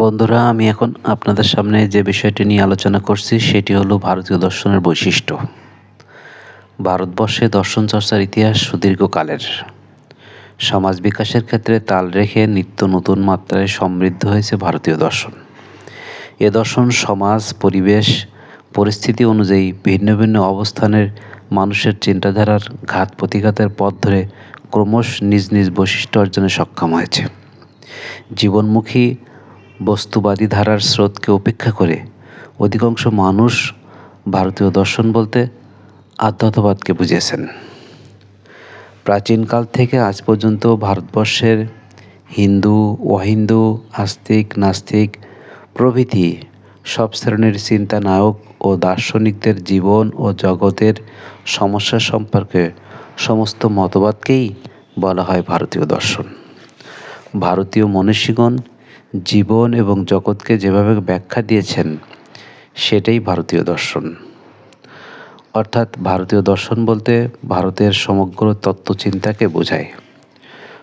বন্ধুরা, আমি এখন আপনাদের সামনে যে বিষয়টি নিয়ে আলোচনা করছি, সেটি হলো ভারতীয় দর্শনের বৈশিষ্ট্য। ভারতবর্ষে দর্শন চর্চার ইতিহাস সুদীর্ঘকালের। সমাজ বিকাশের ক্ষেত্রে তাল রেখে নিত্য নতুন মাত্রায় সমৃদ্ধ হয়েছে ভারতীয় দর্শন। এ দর্শন সমাজ, পরিবেশ, পরিস্থিতি অনুযায়ী ভিন্ন ভিন্ন অবস্থানের মানুষের চিন্তাধারার ঘাত প্রতিঘাতের পথ ধরে ক্রমশ নিজ নিজ বৈশিষ্ট্য অর্জনে সক্ষম হয়েছে। জীবনমুখী বস্তুবাদী ধারার স্রোতকে উপেক্ষা করে অধিকাংশ মানুষ ভারতীয় দর্শন বলতে আধ্যাত্মবাদকে বুঝেছেন প্রাচীনকাল থেকে আজ পর্যন্ত ভারতবর্ষের হিন্দু, অহিন্দু, আস্তিক, নাস্তিক প্রভৃতি সব শ্রেণির চিন্তা নায়ক ও দার্শনিকদের জীবন ও জগতের সমস্যা সম্পর্কে সমস্ত মতবাদকেই বলা হয় ভারতীয় দর্শন। ভারতীয় মনীষীগণ জীবন এবং জগৎকে যেভাবে ব্যাখ্যা দিয়েছেন, সেটাই ভারতীয় দর্শন। অর্থাৎ ভারতীয় দর্শন বলতে ভারতের সমগ্র তত্ত্বচিন্তাকে বোঝায়।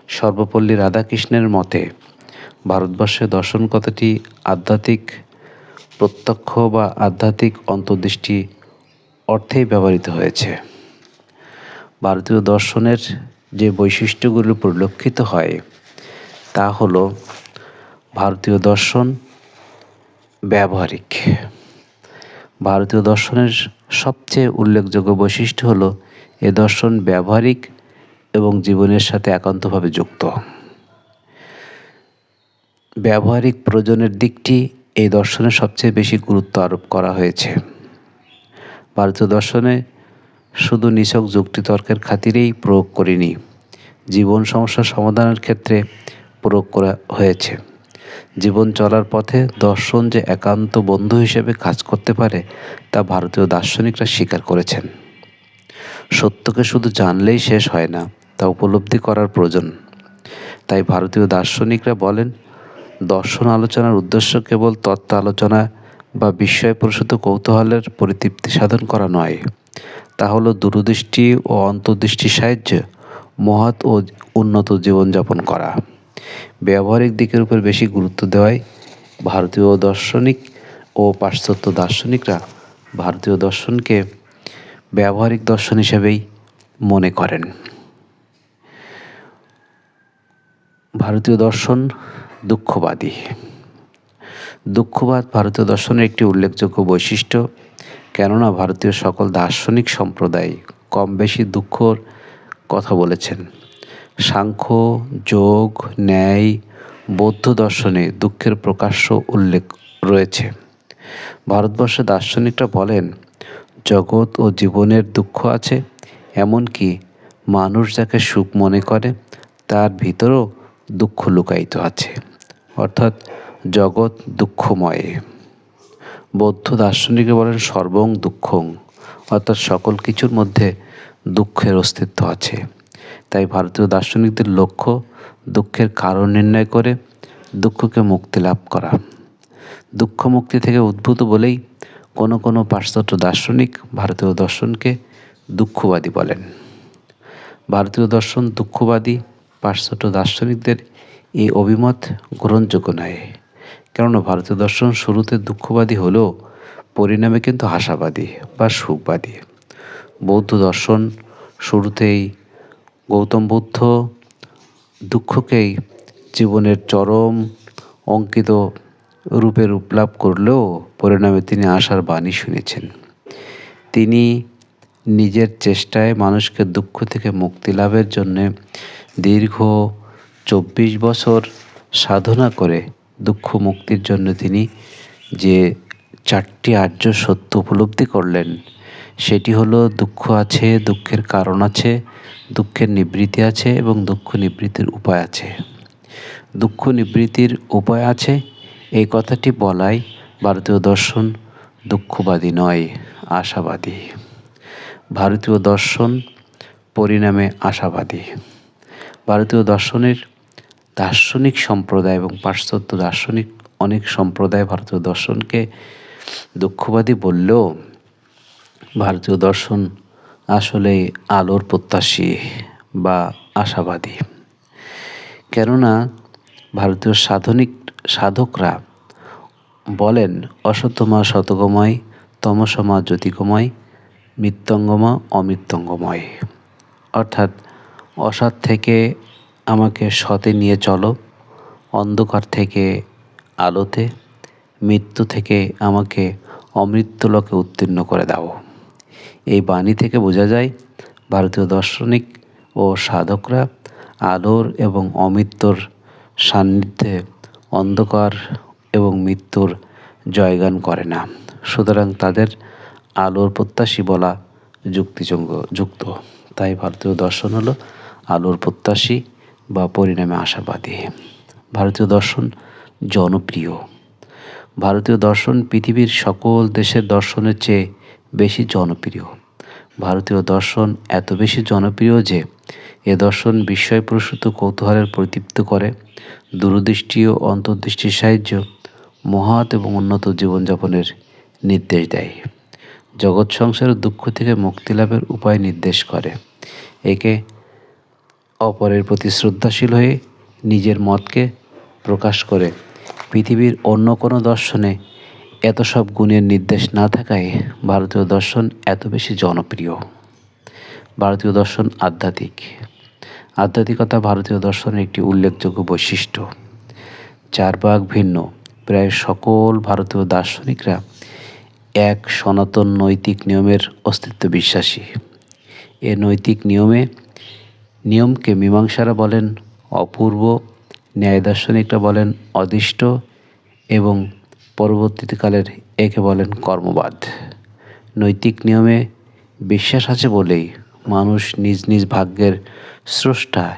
সর্বপল্লী রাধাকৃষ্ণের মতে, ভারতবর্ষে দর্শন কথাটি আধ্যাত্মিক প্রত্যক্ষ বা আধ্যাত্মিক অন্তর্দৃষ্টি অর্থেই ব্যবহৃত হয়েছে। ভারতীয় দর্শনের যে বৈশিষ্ট্যগুলো পরিলক্ষিত হয়, তা হলো ভারতীয় দর্শন ব্যবহারিক। ভারতীয় দর্শনের সবচেয়ে উল্লেখযোগ্য বৈশিষ্ট্য হলো এ দর্শন ব্যবহারিক এবং জীবনের সাথে একান্তভাবে যুক্ত। ব্যবহারিক প্রয়োজনের দিকটি এই দর্শনে সবচেয়ে বেশি গুরুত্ব আরোপ করা হয়েছে। ভারতীয় দর্শনে শুধু নিছক যুক্তিতর্কের খাতিরেই প্রয়োগ করিনি, জীবন সমস্যা সমাধানের ক্ষেত্রে প্রয়োগ করা হয়েছে। জীবন চলার পথে দর্শন যে একান্ত বন্ধু হিসেবে কাজ করতে পারে, তা ভারতীয় দার্শনিকরা স্বীকার করেছেন। সত্যকে শুধু জানলেই শেষ হয় না, তা উপলব্ধি করার প্রয়োজন। তাই ভারতীয় দার্শনিকরা বলেন, দর্শন আলোচনার উদ্দেশ্য কেবল তত্ত্ব আলোচনা বা বিস্ময় প্রসূত কৌতূহলের পরিতৃপ্তি সাধন করা নয়। তা হলো দূরদৃষ্টি ও অন্তর্দৃষ্টির সাহায্যে মহৎ ও উন্নত জীবনযাপন করা। ব্যবহারিক দিকের উপর বেশি গুরুত্ব দেওয়ায় ভারতীয় দার্শনিক ও পাশ্চাত্য দার্শনিকরা ভারতীয় দর্শনকে ব্যবহারিক দর্শন হিসেবেই মনে করেন। ভারতীয় দর্শন দুঃখবাদী। দুঃখবাদ ভারতীয় দর্শনের একটি উল্লেখযোগ্য বৈশিষ্ট্য, কেননা ভারতীয় সকল দার্শনিক সম্প্রদায় কম বেশি দুঃখর কথা বলেছেন। সাংখ্য, যোগ, ন্যায়, বৌদ্ধ দর্শনে দুঃখের প্রকাশ্য উল্লেখ রয়েছে। ভারতবর্ষের দার্শনিকরা বলেন, জগৎ ও জীবনের দুঃখ আছে, এমনকি মানুষ যাকে সুখ মনে করে, তার ভিতরেও দুঃখ লুকায়িত আছে। অর্থাৎ জগৎ দুঃখময়। বৌদ্ধ দার্শনিকে বলেন, সর্বং দুঃখং, অর্থাৎ সকল কিছুর মধ্যে দুঃখের অস্তিত্ব আছে। তাই ভারতীয় দার্শনিকদের লক্ষ্য দুঃখের কারণ নির্ণয় করে দুঃখকে মুক্তি লাভ করা। দুঃখ মুক্তি থেকে উদ্ভূত বলেই কোনো কোনো পাশ্চাত্য দার্শনিক ভারতীয় দর্শনকে দুঃখবাদী বলেন। ভারতীয় দর্শন দুঃখবাদী, পাশ্চাত্য দার্শনিকদের এই অভিমত গ্রহণযোগ্য নয়। কেননা ভারতীয় দর্শন শুরুতে দুঃখবাদী হলেও পরিণামে কিন্তু হাসাবাদী বা সুখবাদী। বৌদ্ধ দর্শন শুরুতেই গৌতম বুদ্ধ দুঃখকেই জীবনের চরম অঙ্কিত রূপে রূপ লাভ করলেও পরিণামে তিনি আশার বাণী শুনেছেন। তিনি নিজের চেষ্টায় মানুষকে দুঃখ থেকে মুক্তি লাভের জন্যে দীর্ঘ চব্বিশ বছর সাধনা করে দুঃখ মুক্তির জন্য তিনি যে চারটি আর্য সত্য উপলব্ধি করলেন, সেটি হলো দুঃখ আছে, দুঃখের কারণ আছে দুঃখের নিবৃত্তি আছে এবং দুঃখ নিবৃত্তির উপায় আছে। দুঃখ নিবৃত্তির উপায় আছে, এই কথাটি বলাই ভারতীয় দর্শন দুঃখবাদী নয়, আশাবাদী। ভারতীয় দর্শন পরিণামে আশাবাদী। ভারতীয় দর্শনের দার্শনিক সম্প্রদায় এবং পাশ্চাত্য দার্শনিক অনেক সম্প্রদায় ভারতীয় দর্শনকে দুঃখবাদী বললেও ভারতীয় দর্শন আসলে আলোর প্রত্যাশী বা আশাবাদী। কেননা ভারতীয় সাধনিক, সাধকরা বলেন অসতমা শতকময় তমসমা জ্যোতিকময় মৃত্যঙ্গমা অমৃত্যঙ্গময়। অর্থাৎ অসৎ থেকে আমাকে সতে নিয়ে চলো, অন্ধকার থেকে আলোতে, মৃত্যু থেকে আমাকে অমৃত্যুলোকে উত্তীর্ণ করে দাও। এই বাণী থেকে বোঝা যায়, ভারতীয় দার্শনিক ও সাধকরা আলোর এবং অমৃত্যুর সান্নিধ্যে অন্ধকার এবং মৃত্যুর জয়গান করে না। সুতরাং তাদের আলোর প্রত্যাশী বলা যুক্তিযুক্ত যুক্ত। তাই ভারতীয় দর্শন হলো আলোর প্রত্যাশী বা পরিণামে আশাবাদী। ভারতীয় দর্শন জনপ্রিয়। ভারতীয় দর্শন পৃথিবীর সকল দেশের দর্শনের চেয়ে বেশি জনপ্রিয়। ভারতীয় দর্শন এত বেশি জনপ্রিয় যে এ দর্শন বিস্ময়প্রসূত কৌতূহলের প্রদীপ্ত করে, দূরদৃষ্টি ও অন্তর্দৃষ্টির সাহায্য মহৎ এবং উন্নত জীবনযাপনের নির্দেশ দেয়। জগৎ সংসারের দুঃখ থেকে মুক্তি লাভের উপায় নির্দেশ করে। একে অপরের প্রতি শ্রদ্ধাশীল হয়ে নিজের মতকে প্রকাশ করে। পৃথিবীর অন্য কোনো দর্শনে এত সব গুণের নির্দেশ না থাকায় ভারতীয় দর্শন এত বেশি জনপ্রিয়। ভারতীয় দর্শন আধ্যাত্মিক। আধ্যাত্মিকতা ভারতীয় দর্শনের একটি উল্লেখযোগ্য বৈশিষ্ট্য। চার ভাগ ভিন্ন। প্রায় সকল ভারতীয় দার্শনিকরা এক সনাতন নৈতিক নিয়মের অস্তিত্ব বিশ্বাসী। এ নৈতিক নিয়মে নিয়মকে মীমাংসারা বলেন অপূর্ব, ন্যায় দার্শনিকরা বলেন অদিষ্ট এবং পরবর্তীকালের একে বলেন কর্মবাদ। নৈতিক নিয়মে বিশ্বাস আছে বলেই মানুষ নিজ নিজ ভাগ্যের স্রষ্টা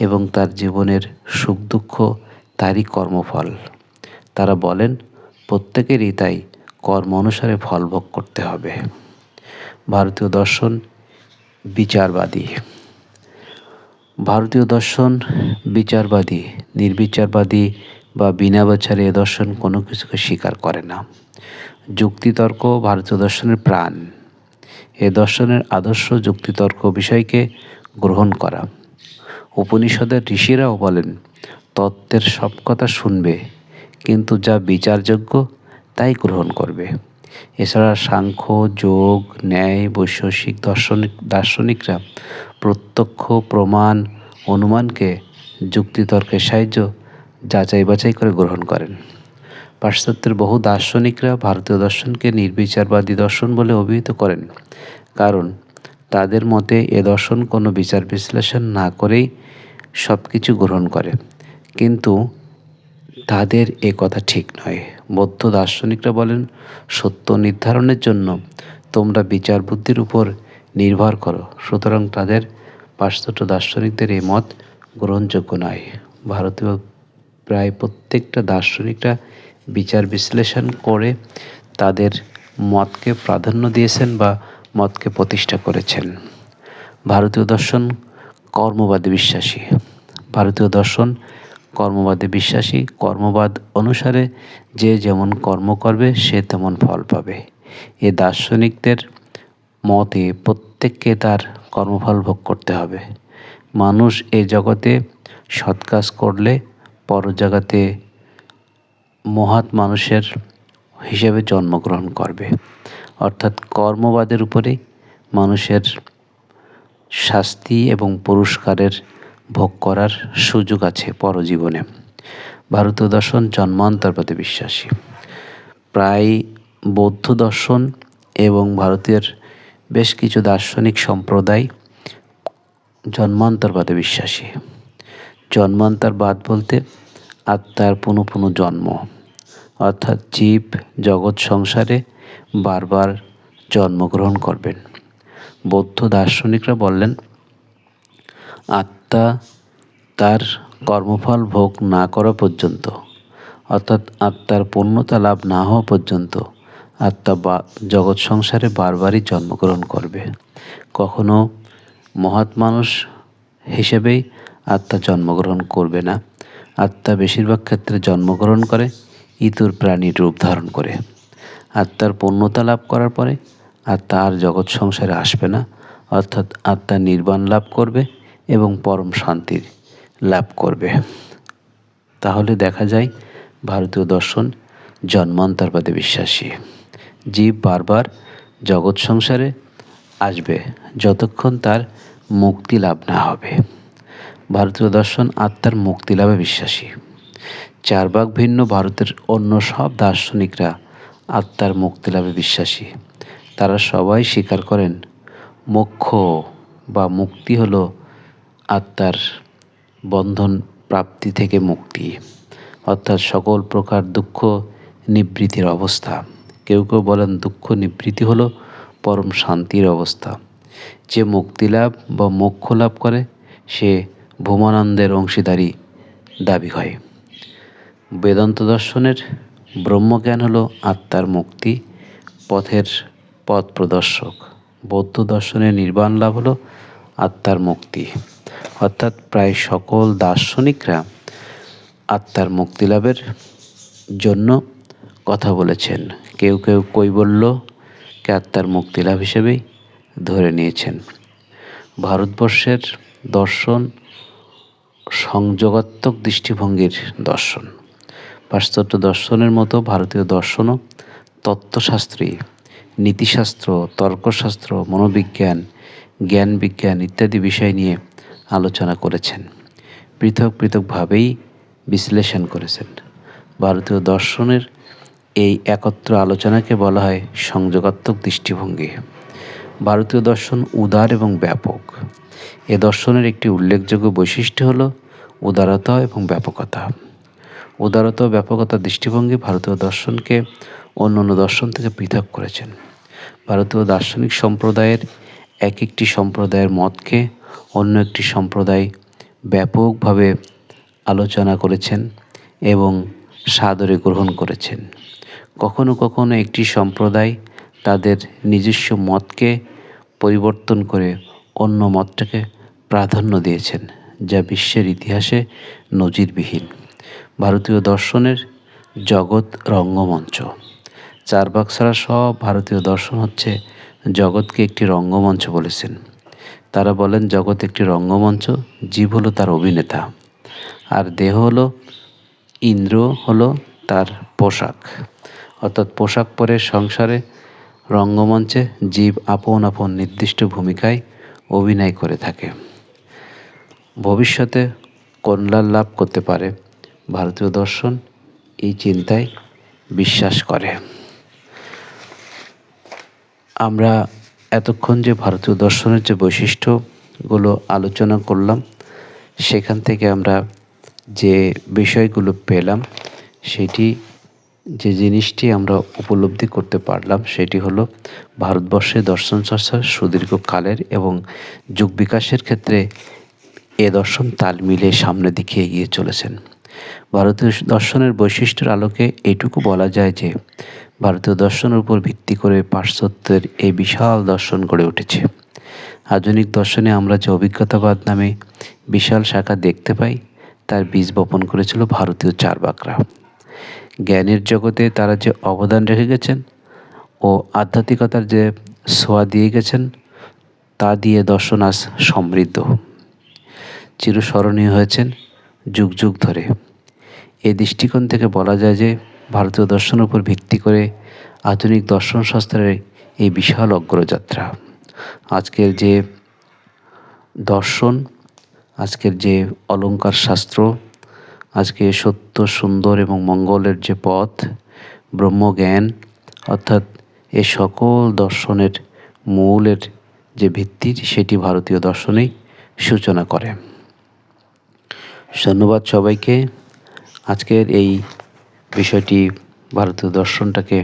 এবং তার জীবনের সুখ দুঃখ তারই কর্মফল। তারা বলেন, প্রত্যেকেরই তাই কর্ম অনুসারে ফল ভোগ করতে হবে। ভারতীয় দর্শন, বিচারবাদী। ভারতীয় দর্শন, বিচারবাদী, নির্বিচারবাদী বা বিনা বছরে এ দর্শন কোনো কিছুকে স্বীকার করে না। যুক্তিতর্ক ভারতীয় দর্শনের প্রাণ। এ দর্শনের আদর্শ যুক্তিতর্ক বিষয়কে গ্রহণ করা। উপনিষদের ঋষিরাও বলেন, তত্ত্বের সব কথা শুনবে, কিন্তু যা বিচারযোগ্য তাই গ্রহণ করবে। এছাড়া সাংখ্য, যোগ, ন্যায় বৈশ্বসিক দর্শনিক দার্শনিকরা প্রত্যক্ষ, প্রমাণ, অনুমানকে যুক্তিতর্কের সাহায্য যাচাই বাছাই করে গ্রহণ করেন। পাশ্চাত্যের বহু দার্শনিকরা ভারতীয় দর্শনকে নির্বিচারবাদী দর্শন বলে অভিহিত করেন, কারণ তাদের মতে এ দর্শন কোনো বিচার বিশ্লেষণ না করেই সব কিছু গ্রহণ করে। কিন্তু তাদের এ কথা ঠিক নয়। বৌদ্ধ দার্শনিকরা বলেন, সত্য নির্ধারণের জন্য তোমরা বিচার বুদ্ধির উপর নির্ভর করো, সুতরাং তাদের পাশ্চাত্য দার্শনিকদের এই মত গ্রহণযোগ্য নয়। ভারতীয় প্রায় প্রত্যেকটা দার্শনিকরা বিচার বিশ্লেষণ করে তাদের মতকে প্রাধান্য দিয়েছেন বা মতকে প্রতিষ্ঠা করেছেন। ভারতীয় দর্শন কর্মবাদী বিশ্বাসী। ভারতীয় দর্শন কর্মবাদে বিশ্বাসী। কর্মবাদ অনুসারে যে যেমন কর্ম করবে, সে তেমন ফল পাবে। এ দার্শনিকদের মতে প্রত্যেককে তার কর্মফল ভোগ করতে হবে। মানুষ এ জগতে সৎ কাজ করলে পর জগতে মহাৎ মানুষের হিসেবে জন্মগ্রহণ করবে। অর্থাৎ কর্মবাদের উপরে মানুষের শাস্তি এবং পুরস্কারের ভোগ করার সুযোগ আছে পরজীবনে। ভারতীয় দর্শন জন্মান্তরবাদে বিশ্বাসী। প্রায় বৌদ্ধ দর্শন এবং ভারতের বেশ কিছু দার্শনিক সম্প্রদায় জন্মান্তরবাদে বিশ্বাসী। জন্মান্তরবাদ বলতে আত্মার পুনঃ পুনঃ জন্ম। অর্থাৎ জীব জগৎ সংসারে বারবার জন্মগ্রহণ করবেন। বৌদ্ধ দার্শনিকরা বললেন, আত্মা তার কর্মফল ভোগ না করা পর্যন্ত, অর্থাৎ আত্মার পূর্ণতা লাভ না হওয়া পর্যন্ত আত্মা বা জগৎ সংসারে বারবারই জন্মগ্রহণ করবে। কখনো মহাৎ মানুষ হিসেবেই আত্মা জন্মগ্রহণ করবে না। আত্মা বেশিরভাগ ক্ষেত্রে জন্মগ্রহণ করে, ইতুর প্রাণীর রূপ ধারণ করে। আত্মার পূর্ণতা লাভ করার পরে আত্মা আর জগৎ সংসারে আসবে না, অর্থাৎ আত্মা নির্বাণ লাভ করবে এবং পরম শান্তির লাভ করবে। তাহলে দেখা যায়, ভারতীয় দর্শন জন্মান্তরবাদে বিশ্বাসী। জীব বারবার জগৎ সংসারে আসবে, যতক্ষণ তার মুক্তি লাভ না হবে। ভারতীয় দর্শন আত্মার মুক্তি লাভে বিশ্বাসী। চার ভাগ ভিন্ন ভারতের অন্য সব দার্শনিকরা আত্মার মুক্তি লাভে বিশ্বাসী। তারা সবাই স্বীকার করেন, মোক্ষ বা মুক্তি হলো আত্মার বন্ধন প্রাপ্তি থেকে মুক্তি। অর্থাৎ সকল প্রকার দুঃখ নিবৃত্তির অবস্থা। কেউ কেউ বলেন দুঃখ নিবৃত্তি হলো পরম শান্তির অবস্থা। যে মুক্তি লাভ বা মোক্ষ লাভ করে, সে ভূমানন্দের অংশীদারি দাবি হয়। বেদান্ত দর্শনের ব্রহ্মজ্ঞান হল আত্মার মুক্তি, পথের পথ প্রদর্শক। বৌদ্ধ দর্শনের নির্বাণ লাভ হল আত্মার মুক্তি। অর্থাৎ প্রায় সকল দার্শনিকরা আত্মার মুক্তি লাভের জন্য কথা বলেছেন। কেউ কেউ কৈবল্যকে আত্মার মুক্তি লাভ হিসেবেই ধরে নিয়েছেন। ভারতবর্ষের দর্শন সংযোগাত্মক দৃষ্টিভঙ্গির দর্শন। পাশ্চাত্য দর্শনের মতো ভারতীয় দর্শনও তত্ত্বশাস্ত্রী, নীতিশাস্ত্র, তর্কশাস্ত্র, মনোবিজ্ঞান জ্ঞান বিজ্ঞান ইত্যাদি বিষয় নিয়ে আলোচনা করেছেন। পৃথক পৃথকভাবেই বিশ্লেষণ করেছেন। ভারতীয় দর্শনের এই একত্র আলোচনাকে বলা হয় সংযোগাত্মক দৃষ্টিভঙ্গি। ভারতীয় দর্শন উদার এবং ব্যাপক। এ দর্শনের একটি উল্লেখযোগ্য বৈশিষ্ট্য হল উদারতা এবং ব্যাপকতা। উদারতা ব্যাপকতা দৃষ্টিভঙ্গি ভারতীয় দর্শনকে অন্য অন্য দর্শন থেকে পৃথক করেছেন। ভারতীয় দার্শনিক সম্প্রদায়ের এক একটি সম্প্রদায়ের মতকে অন্য একটি সম্প্রদায় ব্যাপকভাবে আলোচনা করেছেন এবং সাদরে গ্রহণ করেছেন। কখনো কখনো একটি সম্প্রদায় তাদের নিজস্ব মতকে পরিবর্তন করে অন্য মতটাকে প্রাধান্য দিয়েছেন, যা বিশ্বের ইতিহাসে নজিরবিহীন। ভারতীয় দর্শনের জগৎ রঙ্গমঞ্চ। চারবাক ছাড়া সব ভারতীয় দর্শন হচ্ছে জগৎকে একটি রঙ্গমঞ্চ বলেছেন। তারা বলেন, জগৎ একটি রঙ্গমঞ্চ, জীব হলো তার অভিনেতা, আর দেহ হলো, ইন্দ্র হলো তার পোশাক। অর্থাৎ পোশাক পরে সংসারে রঙ্গমঞ্চে জীব আপন আপন নির্দিষ্ট ভূমিকায় অভিনয় করে থাকে। ভবিষ্যতে কল্যাণ লাভ করতে পারে। ভারতীয় দর্শন এই চিন্তায় বিশ্বাস করে। আমরা এতক্ষণ যে ভারতীয় দর্শনের যে বৈশিষ্ট্যগুলো আলোচনা করলাম, সেখান থেকে আমরা যে বিষয়গুলো পেলাম, সেটি যে জিনিসটি আমরা উপলব্ধি করতে পারলাম, সেটি হলো ভারতবর্ষে দর্শন চর্চা সুদীর্ঘকালের এবং যুগ বিকাশের ক্ষেত্রে এ দর্শন তাল মিলে সামনের দিকে এগিয়ে চলেছেন। ভারতীয় দর্শনের বৈশিষ্ট্যের আলোকে এটুকু বলা যায় যে, ভারতীয় দর্শনের উপর ভিত্তি করে পাশ্চাত্যের এই বিশাল দর্শন গড়ে উঠেছে। আধুনিক দর্শনে আমরা যে অভিজ্ঞতাবাদ নামে বিশাল শাখা দেখতে পাই, তার বীজ বপন করেছিল ভারতীয় চারবাকরা। জ্ঞানের জগতে তারা যে অবদান রেখে গেছেন ও আধ্যাত্মিকতার যে ছোঁয়া দিয়ে গেছেন, তা দিয়ে দর্শন আজ সমৃদ্ধ। চিরস্মরণীয় হয়েছেন যুগ যুগ ধরে। এ দৃষ্টিকোণ থেকে বলা যায় যে ভারতীয় দর্শনের উপর ভিত্তি করে আধুনিক দর্শন শাস্ত্রের এই বিশাল অগ্রযাত্রা। আজকের যে দর্শন, আজকের যে অলঙ্কার শাস্ত্র আজকে সত্য, সুন্দর এবং মঙ্গলের যে পথ, ব্রহ্মজ্ঞান, অর্থাৎ এ সকল দর্শনের মূলের যে ভিত্তি, সেটি ভারতীয় দর্শনেই সূচনা করে। ধন্যবাদ সবাইকে। আজকের এই বিষয়টি ভারতীয় দর্শনটাকে